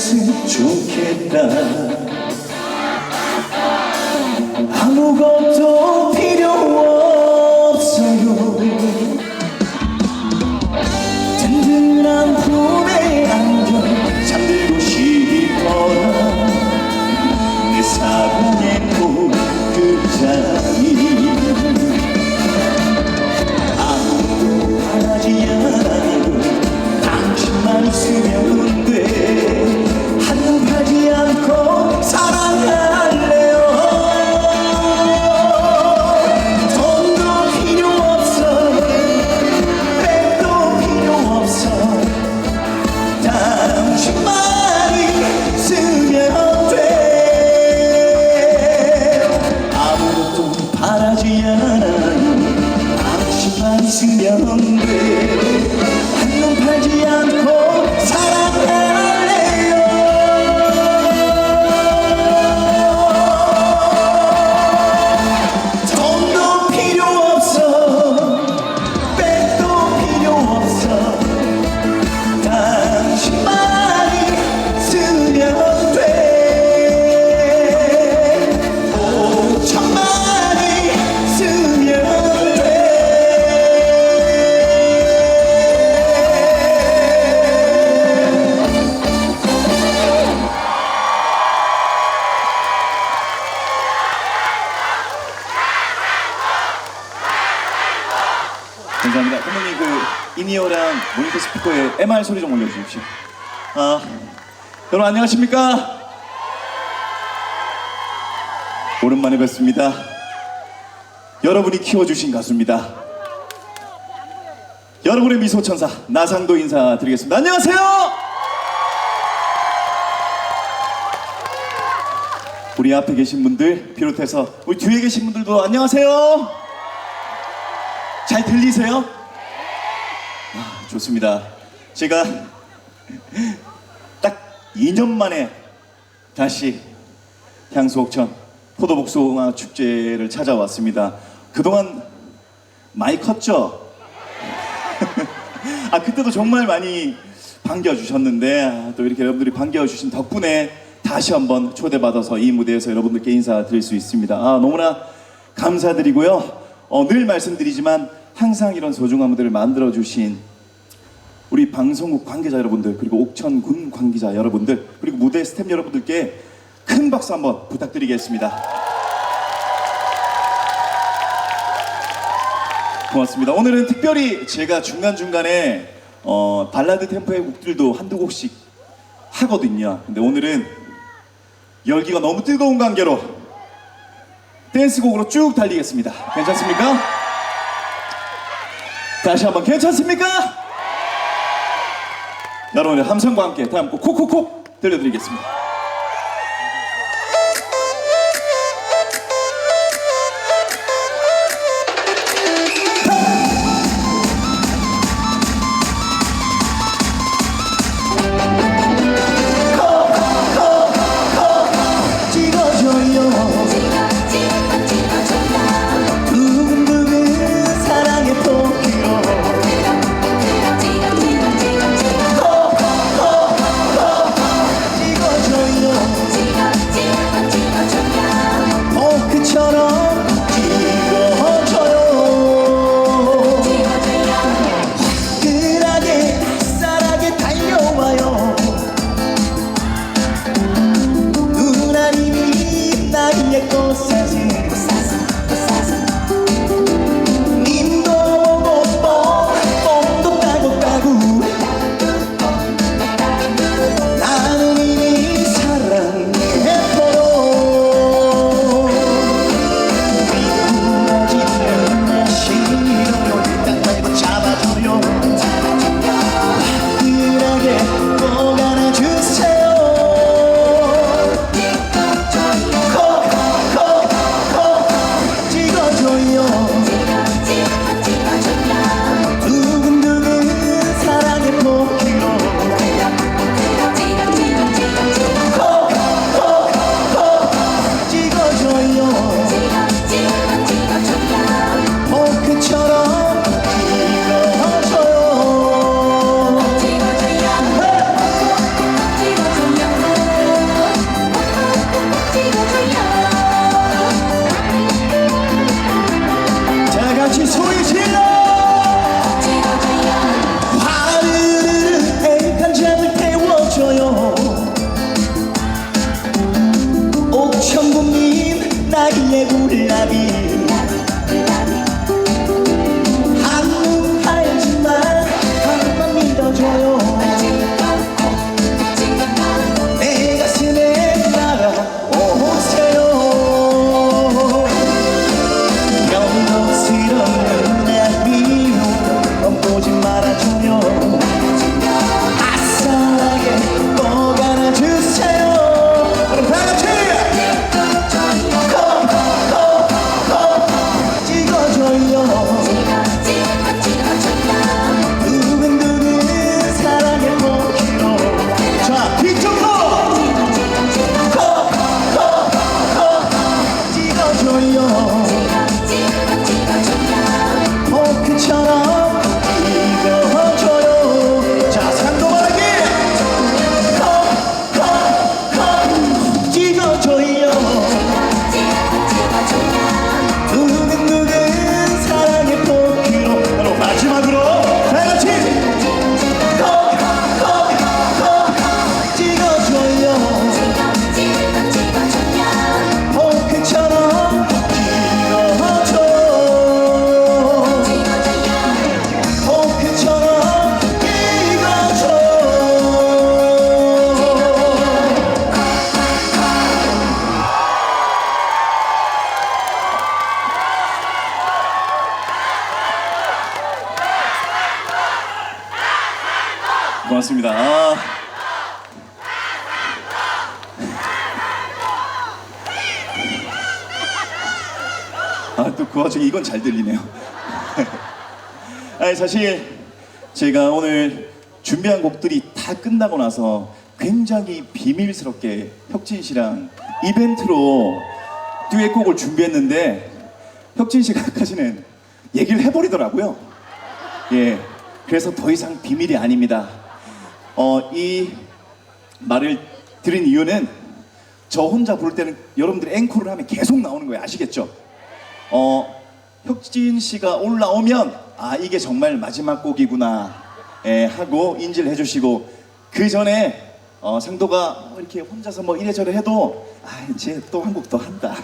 좋겠다. 아무것도 그 인이어랑 모니터 스피커에 MR 소리 좀 올려주십시오. 아, 여러분 안녕하십니까? 오랜만에 뵙습니다. 여러분이 키워주신 가수입니다. 여러분의 미소 천사 나상도 인사드리겠습니다. 안녕하세요. 우리 앞에 계신 분들 비롯해서 우리 뒤에 계신 분들도 안녕하세요. 잘 들리세요? 아, 좋습니다. 제가 딱 2년 만에 다시 향수옥천 포도복숭아 축제를 찾아왔습니다. 그동안 많이 컸죠? 아 그때도 정말 많이 반겨주셨는데 아, 또 이렇게 여러분들이 반겨주신 덕분에 다시 한번 초대받아서 이 무대에서 여러분들께 인사드릴 수 있습니다. 아 너무나 감사드리고요. 어, 늘 말씀드리지만 항상 이런 소중한 무대를 만들어 주신 우리 방송국 관계자 여러분들 그리고 옥천군 관계자 여러분들 그리고 무대 스태프 여러분들께 큰 박수 한번 부탁드리겠습니다. 고맙습니다. 오늘은 특별히 제가 중간중간에 어, 발라드 템포의 곡들도 한두 곡씩 하거든요. 근데 오늘은 열기가 너무 뜨거운 관계로 댄스곡으로 쭉 달리겠습니다. 괜찮습니까? 다시 한번 괜찮습니까? 여러분의 함성과 함께 다음 곡 콕콕콕 들려드리겠습니다. 고맙습니다. 아. 아, 또 그 와중에 이건 잘 들리네요. 아니, 사실 제가 오늘 준비한 곡들이 다 끝나고 나서 굉장히 비밀스럽게 혁진 씨랑 이벤트로 듀엣곡을 준비했는데 혁진 씨가 아까지는 얘기를 해버리더라고요. 예. 그래서 더 이상 비밀이 아닙니다. 어, 이 말을 드린 이유는 저 혼자 부를 때는 여러분들이 앵콜을 하면 계속 나오는 거예요. 아시겠죠? 어, 혁진 씨가 올라오면 아 이게 정말 마지막 곡이구나 예, 하고 인지를 해주시고 그 전에 어, 상도가 이렇게 혼자서 뭐 이래저래 해도 아 이제 또 한 곡 더 한다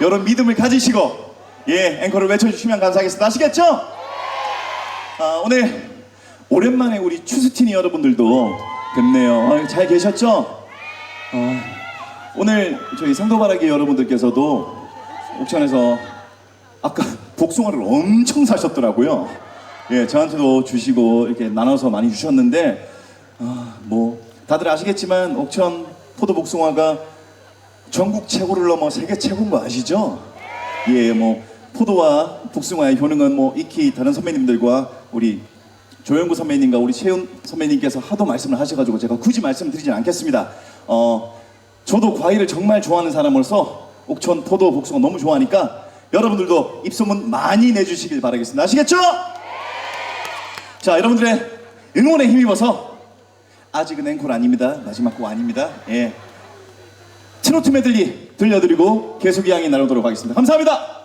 이런 믿음을 가지시고 예 앵콜을 외쳐주시면 감사하겠습니다. 아시겠죠? 아, 오늘 오랜만에 우리 추스티니 여러분들도 뵙네요. 아, 잘 계셨죠? 아, 오늘 저희 상도바라기 여러분들께서도 옥천에서 아까 복숭아를 엄청 사셨더라고요. 예, 저한테도 주시고 이렇게 나눠서 많이 주셨는데 아, 뭐 다들 아시겠지만 옥천 포도 복숭아가 전국 최고를 넘어 세계 최고인 거 아시죠? 예, 뭐 포도와 복숭아의 효능은 뭐 익히 다른 선배님들과 우리 조영구 선배님과 우리 최훈 선배님께서 하도 말씀을 하셔가지고 제가 굳이 말씀드리진 않겠습니다. 어, 저도 과일을 정말 좋아하는 사람으로서 옥천 포도 복숭아 너무 좋아하니까 여러분들도 입소문 많이 내주시길 바라겠습니다. 아시겠죠? 자, 여러분들의 응원에 힘입어서 아직은 앵콜 아닙니다. 마지막 곡 아닙니다. 예. 트로트 메들리 들려드리고 계속 이양이 나누도록 하겠습니다. 감사합니다.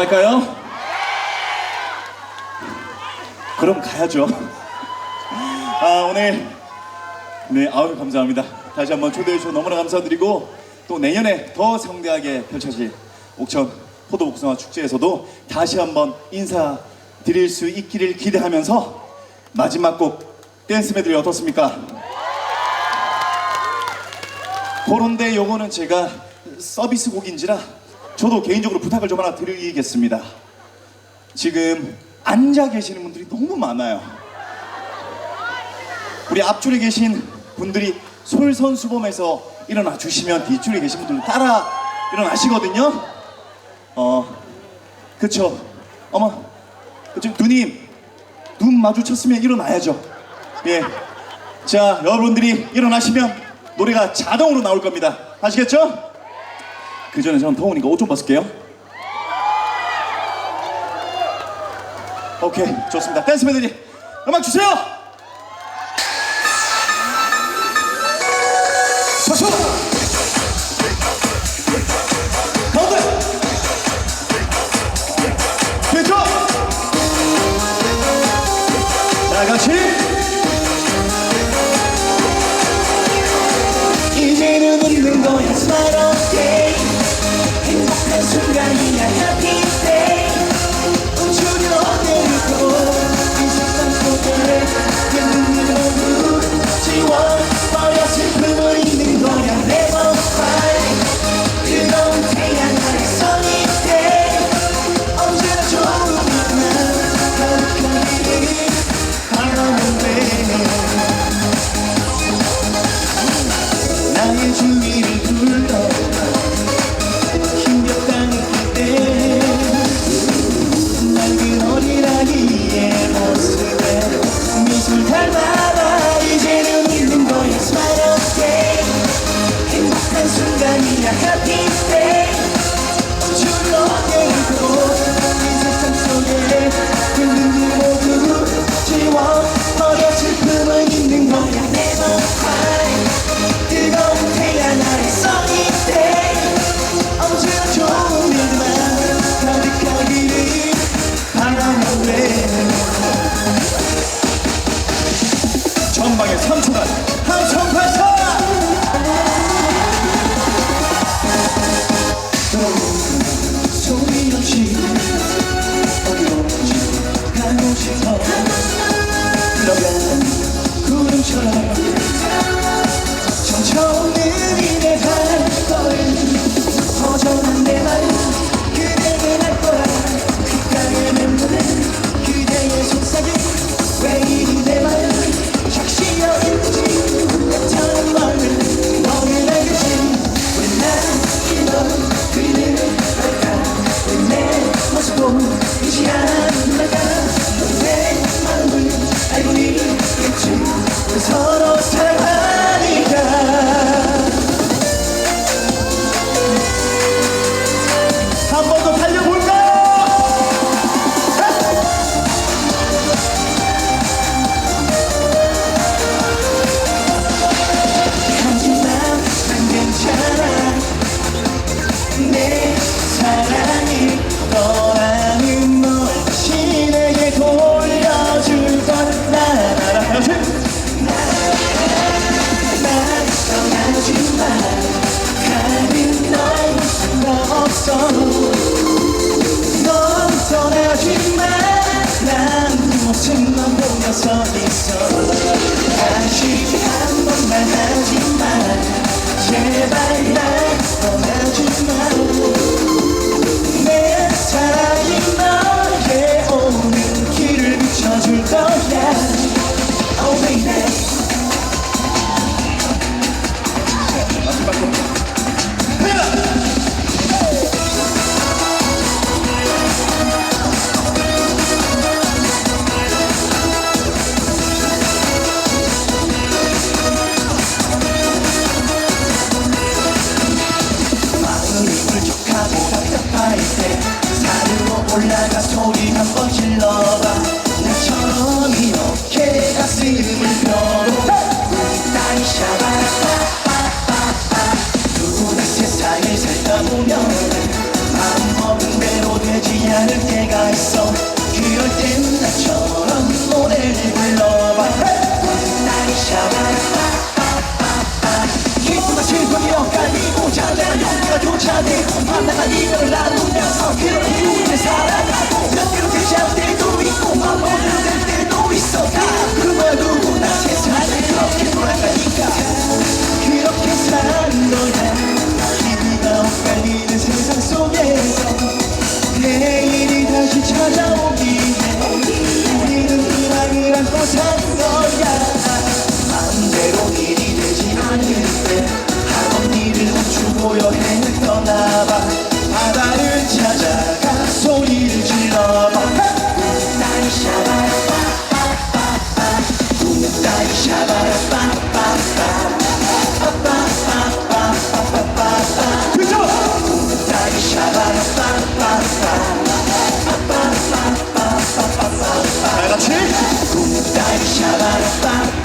갈까요? 그럼 가야죠. 아 오늘 네 아유 감사합니다. 다시 한번 초대해 주셔서 너무나 감사드리고 또 내년에 더 성대하게 펼쳐질 옥천 포도복숭아 축제에서도 다시 한번 인사드릴 수 있기를 기대하면서 마지막 곡 댄스 메들리 어떻습니까? 그런데 요거는 제가 서비스 곡인지라 저도 개인적으로 부탁을 좀 하나 드리겠습니다. 지금 앉아 계시는 분들이 너무 많아요. 우리 앞줄에 계신 분들이 솔선수범해서 일어나 주시면 뒷줄에 계신 분들도 따라 일어나시거든요. 어, 그쵸. 어머, 그쵸. 누님, 눈 마주쳤으면 일어나야죠. 예. 자, 여러분들이 일어나시면 노래가 자동으로 나올 겁니다. 아시겠죠? 그 전에 저는 더우니까 옷 좀 벗을게요. 오케이, 좋습니다. 댄스 메들리 음악 주세요! 순간이야 happy 떠나지만 난네 모습만 보며 서 있어 다시 한 번만 하지만 제발 날 떠나지마 내 사랑이 너에게 오는 길을 비춰줄 거야 Oh baby 마음 올라가 소리 한 번 질러 쫓아내고 만나간 이별을 나누면서 그렇게 우리를 살아가고 몇 개로 되지 않을 때도 있고 마음대로 될 때도 있어 다. 그거야 누구나 세상을 그렇게 돌아가니까. 그렇게 사는 거야. 기미가 엇갈리는 세상 속에서 내일이 다시 찾아오기에 우리는 희망을 안고 사는 거야. 마음대로 일이 되지 않을 때 하던 일을 멈추고 여 deixar estar.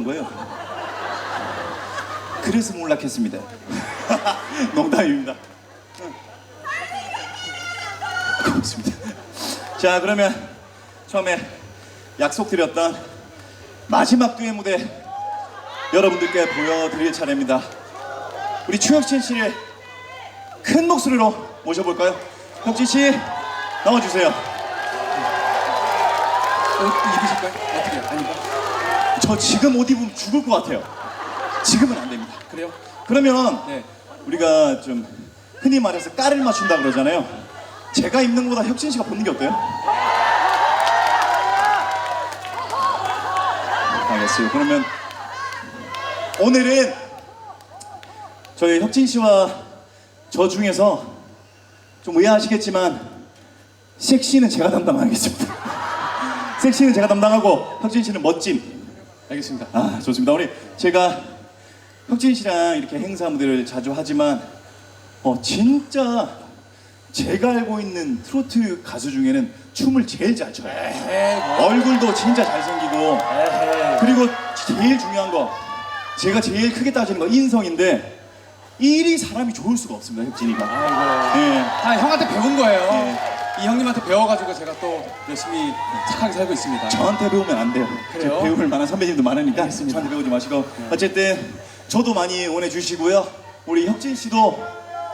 먹던 거예요. 그래서 몰락했습니다. 농담입니다. 응. 고맙습니다. 자, 그러면 처음에 약속드렸던 마지막 듀엣 무대 여러분들께 보여드릴 차례입니다. 우리 추혁신 씨를 큰 목소리로 모셔볼까요? 혁진 씨 나와주세요. 옷 입으실까요? 저 지금 옷 입으면 죽을 것 같아요. 지금은 안 됩니다. 그래요? 그러면 네. 우리가 좀 흔히 말해서 까를 맞춘다 그러잖아요. 제가 입는 것보다 혁진 씨가 벗는 게 어때요? 알겠어요. 그러면 오늘은 저희 혁진 씨와 저 중에서 좀 의아하시겠지만 섹시는 제가 담당하겠습니다. 섹시는 제가 담당하고 혁진 씨는 멋짐. 알겠습니다. 아 좋습니다. 우리 제가 혁진 씨랑 이렇게 행사 무대를 자주 하지만 어 진짜 제가 알고 있는 트로트 가수 중에는 춤을 제일 잘 춰요. 얼굴도 진짜 잘생기고. 그리고 제일 중요한 거 제가 제일 크게 따지는 거 인성인데 일이 사람이 좋을 수가 없습니다 혁진이가. 아이고. 예. 다 형한테 배운 거예요. 네. 이 형님한테 배워가지고 제가 또 열심히 착하게 살고 있습니다. 저한테 배우면 안 돼요. 그래요? 저 배울 만한 선배님도 많으니까 알겠습니다. 저한테 배우지 마시고 어쨌든 저도 많이 응원해 주시고요. 우리 혁진 씨도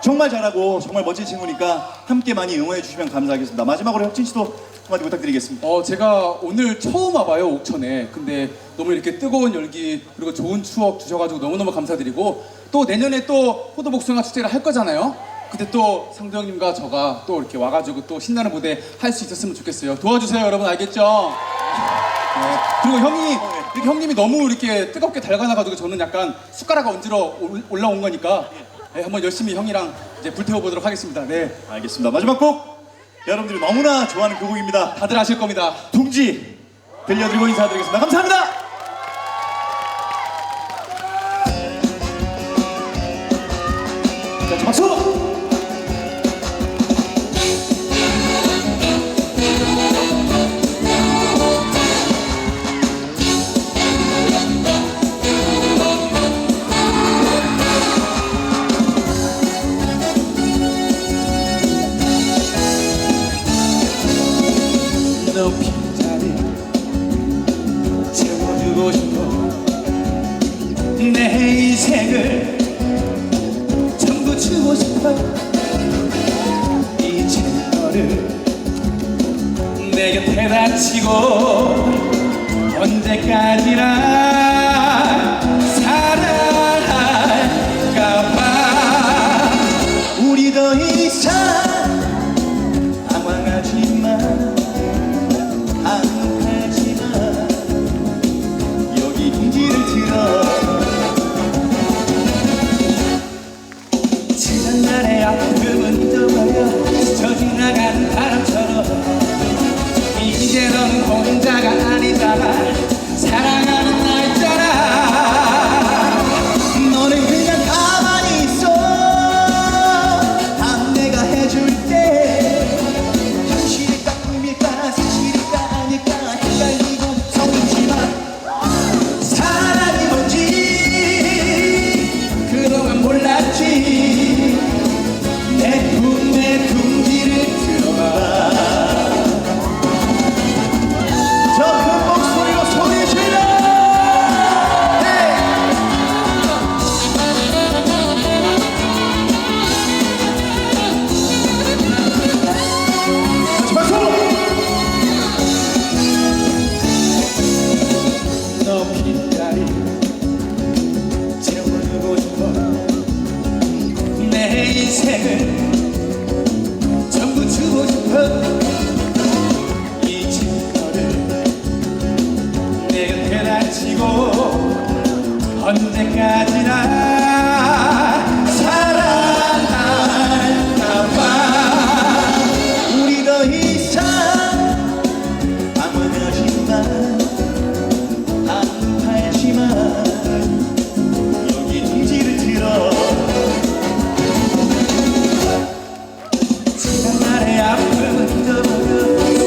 정말 잘하고 정말 멋진 친구니까 함께 많이 응원해 주시면 감사하겠습니다. 마지막으로 혁진 씨도 한마디 부탁드리겠습니다. 어, 제가 오늘 처음 와봐요, 옥천에. 근데 너무 이렇게 뜨거운 열기, 그리고 좋은 추억 주셔가지고 너무너무 감사드리고, 또 내년에 또 포도복숭아 축제를 할 거잖아요? 그때 또 상도 형님과 저가 또 이렇게 와가지고 또 신나는 무대 할 수 있었으면 좋겠어요. 도와주세요, 여러분, 알겠죠? 네. 그리고 형이, 이렇게 형님이 너무 이렇게 뜨겁게 달가나가지고 저는 약간 숟가락 얹으러 올- 올라온 거니까, 네, 한번 열심히 형이랑 이제 불태워 보도록 하겠습니다. 네. 알겠습니다. 마지막 곡 여러분들이 너무나 좋아하는 그 곡입니다. 다들 아실 겁니다. 둥지 들려드리고 인사드리겠습니다. 감사합니다. 자, 박수!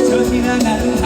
잊어버려 저